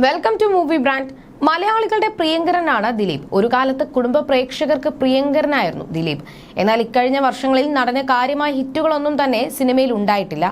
Welcome to movie brand മലയാളികളുടെ പ്രിയങ്കരനാണ് ദിലീപ്. ഒരു കാലത്ത് കുടുംബ പ്രേക്ഷകർക്ക് പ്രിയങ്കരനായിരുന്നു ദിലീപ്. എന്നാൽ ഇക്കഴിഞ്ഞ വർഷങ്ങളിൽ നടന്ന കാര്യമായ ഹിറ്റുകളൊന്നും തന്നെ സിനിമയിൽ ഉണ്ടായിട്ടില്ല.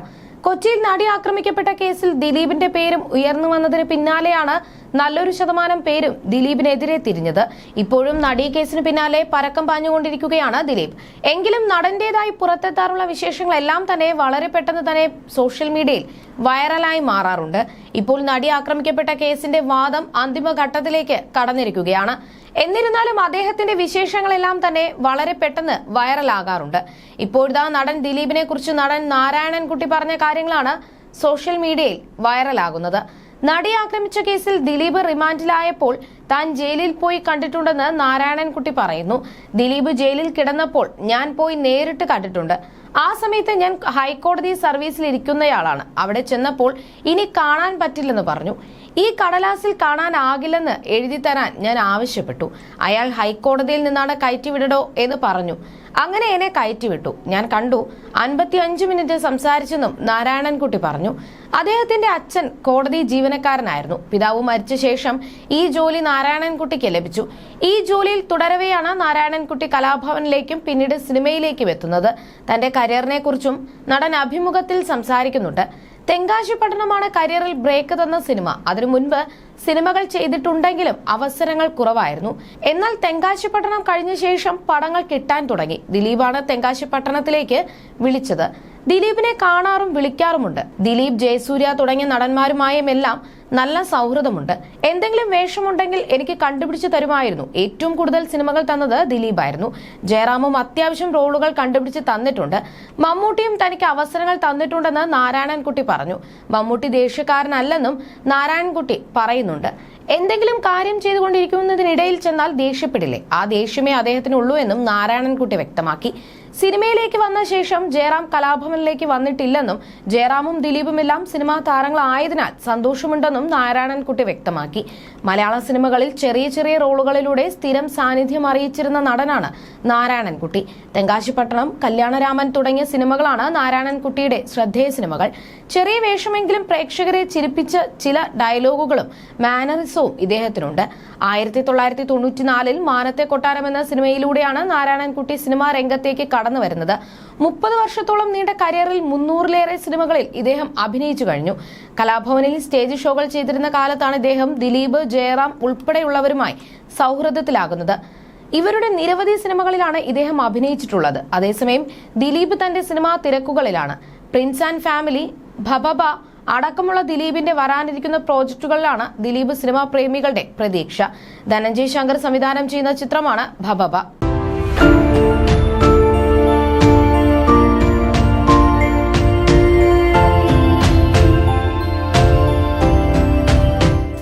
കൊച്ചിയിൽ നടി ആക്രമിക്കപ്പെട്ട കേസിൽ ദിലീപിന്റെ പേരും ഉയർന്നു വന്നതിന് പിന്നാലെയാണ് നല്ലൊരു ശതമാനം പേരും ദിലീപിനെതിരെ തിരിഞ്ഞത്. ഇപ്പോഴും നടി കേസിന് പിന്നാലെ പരക്കം പാഞ്ഞുകൊണ്ടിരിക്കുകയാണ് ദിലീപ്. എങ്കിലും നടന്റേതായി പുറത്തെത്താറുള്ള വിശേഷങ്ങളെല്ലാം തന്നെ വളരെ പെട്ടെന്ന് തന്നെ സോഷ്യൽ മീഡിയയിൽ വൈറലായി മാറാറുണ്ട്. ഇപ്പോൾ നടി ആക്രമിക്കപ്പെട്ട കേസിന്റെ വാദം അന്തിമഘട്ടത്തിലേക്ക് കടന്നിരിക്കുകയാണ്. എന്നിരുന്നാലും അദ്ദേഹത്തിന്റെ വിശേഷങ്ങളെല്ലാം തന്നെ വളരെ പെട്ടെന്ന് വൈറലാകാറുണ്ട്. ഇപ്പോഴത്തെ നടൻ ദിലീപിനെ കുറിച്ച് നടൻ നാരായണൻകുട്ടി പറഞ്ഞ കാര്യങ്ങളാണ് സോഷ്യൽ മീഡിയയിൽ വൈറലാകുന്നത്. നടി ആക്രമിച്ച കേസിൽ ദിലീപ് റിമാൻഡിലായപ്പോൾ താൻ ജയിലിൽ പോയി കണ്ടിട്ടുണ്ടെന്ന് നാരായണൻകുട്ടി പറയുന്നു. ദിലീപ് ജയിലിൽ കിടന്നപ്പോൾ ഞാൻ പോയി നേരിട്ട് കണ്ടിട്ടുണ്ട്. ആ സമയത്ത് ഞാൻ ഹൈക്കോടതി സർവീസിൽ ഇരിക്കുന്നയാളാണ്. അവിടെ ചെന്നപ്പോൾ ഇനി കാണാൻ പറ്റില്ലെന്ന് പറഞ്ഞു. ഈ കടലാസിൽ കാണാനാകില്ലെന്ന് എഴുതി തരാൻ ഞാൻ ആവശ്യപ്പെട്ടു. അയാൾ ഹൈക്കോടതിയിൽ നിന്നാണ് കയറ്റിവിടടോ എന്ന് പറഞ്ഞു. അങ്ങനെ എന്നെ കയറ്റിവിട്ടു ഞാൻ കണ്ടു. അൻപത്തി അഞ്ച് മിനിറ്റ് സംസാരിച്ചെന്നും നാരായണൻകുട്ടി പറഞ്ഞു. അദ്ദേഹത്തിന്റെ അച്ഛൻ കോടതി ജീവനക്കാരനായിരുന്നു. പിതാവ് മരിച്ച ശേഷം ഈ ജോലി നാരായണൻകുട്ടിക്ക് ലഭിച്ചു. ഈ ജോലിയിൽ തുടരവെയാണ് നാരായണൻകുട്ടി കലാഭവനിലേക്കും പിന്നീട് സിനിമയിലേക്കും എത്തുന്നത്. തന്റെ കരിയറിനെ കുറിച്ചും നടൻ അഭിമുഖത്തിൽ സംസാരിക്കുന്നുണ്ട്. തെങ്കാശി പട്ടണമാണ് കരിയറിൽ ബ്രേക്ക് തന്ന സിനിമ. അതിനു മുൻപ് സിനിമകൾ ചെയ്തിട്ടുണ്ടെങ്കിലും അവസരങ്ങൾ കുറവായിരുന്നു. എന്നാൽ തെങ്കാശി പട്ടണം കഴിഞ്ഞ ശേഷം പടങ്ങൾ കിട്ടാൻ തുടങ്ങി. ദിലീപാണ് തെങ്കാശി പട്ടണത്തിലേക്ക് വിളിച്ചത്. ദിലീപിനെ കാണാറും വിളിക്കാറുമുണ്ട്. ദിലീപ് ജയസൂര്യ തുടങ്ങിയ നടന്മാരുമായും എല്ലാം നല്ല സൗഹൃദമുണ്ട്. എന്തെങ്കിലും വേഷമുണ്ടെങ്കിൽ എനിക്ക് കണ്ടുപിടിച്ച് തരുമായിരുന്നു. ഏറ്റവും കൂടുതൽ സിനിമകൾ തന്നത് ദിലീപായിരുന്നു. ജയറാമും അത്യാവശ്യം റോളുകൾ കണ്ടുപിടിച്ച് തന്നിട്ടുണ്ട്. മമ്മൂട്ടിയും തനിക്ക് അവസരങ്ങൾ തന്നിട്ടുണ്ടെന്ന് നാരായണൻകുട്ടി പറഞ്ഞു. മമ്മൂട്ടി ദേഷ്യക്കാരനല്ലെന്നും നാരായണൻകുട്ടി പറയുന്നുണ്ട്. എന്തെങ്കിലും കാര്യം ചെയ്തുകൊണ്ടിരിക്കുന്നതിനിടയിൽ ചെന്നാൽ ദേഷ്യപ്പെടില്ലേ? ആ ദേഷ്യമേ അദ്ദേഹത്തിനുള്ളൂ എന്നും നാരായണൻകുട്ടി വ്യക്തമാക്കി. സിനിമയിലേക്ക് വന്ന ശേഷം ജയറാം കലാഭവനിലേക്ക് വന്നിട്ടില്ലെന്നും ജയറാമും ദിലീപുമെല്ലാം സിനിമാ താരങ്ങളായതിനാൽ സന്തോഷമുണ്ടെന്നും നാരായണൻകുട്ടി വ്യക്തമാക്കി. മലയാള സിനിമകളിൽ ചെറിയ ചെറിയ റോളുകളിലൂടെ സ്ഥിരം സാന്നിധ്യം അറിയിച്ചിരുന്ന നടനാണ് നാരായണൻകുട്ടി. തെങ്കാശിപ്പട്ടണം കല്യാണരാമൻ തുടങ്ങിയ സിനിമകളാണ് നാരായണൻകുട്ടിയുടെ ശ്രദ്ധേയ സിനിമകൾ. ചെറിയ വേഷമെങ്കിലും പ്രേക്ഷകരെ ചിരിപ്പിച്ച ചില ഡയലോഗുകളും മാനറിസവും ഇദ്ദേഹത്തിനുണ്ട്. ആയിരത്തി തൊള്ളായിരത്തി തൊണ്ണൂറ്റിനാലിൽ മാനത്തെ കൊട്ടാരം എന്ന സിനിമയിലൂടെയാണ് നാരായണൻകുട്ടി സിനിമാ രംഗത്തേക്ക് കടന്നു വരുന്നത്. മുപ്പത് വർഷത്തോളം നീണ്ട കരിയറിൽ മുന്നൂറിലേറെ സിനിമകളിൽ ഇദ്ദേഹം അഭിനയിച്ചു കഴിഞ്ഞു. കലാഭവനിൽ സ്റ്റേജ് ഷോകൾ ചെയ്തിരുന്ന കാലത്താണ് ഇദ്ദേഹം ദിലീപ് ജയറാം ഉൾപ്പെടെയുള്ളവരുമായി സൗഹൃദത്തിലാകുന്നത്. ഇവരുടെ നിരവധി സിനിമകളിലാണ് ഇദ്ദേഹം അഭിനയിച്ചിട്ടുള്ളത്. അതേസമയം ദിലീപ് തന്റെ സിനിമാ തിരക്കുകളിലാണ്. പ്രിൻസ് ആൻഡ് ഫാമിലി ഭബബ അടക്കമുള്ള ദിലീപിന്റെ വരാനിരിക്കുന്ന പ്രോജക്റ്റുകളിലാണ് ദിലീപ് സിനിമാ പ്രേമികളുടെ പ്രതീക്ഷ. ധനഞ്ജയ് ശങ്കർ സംവിധാനം ചെയ്യുന്ന ചിത്രമാണ് ഭബബ.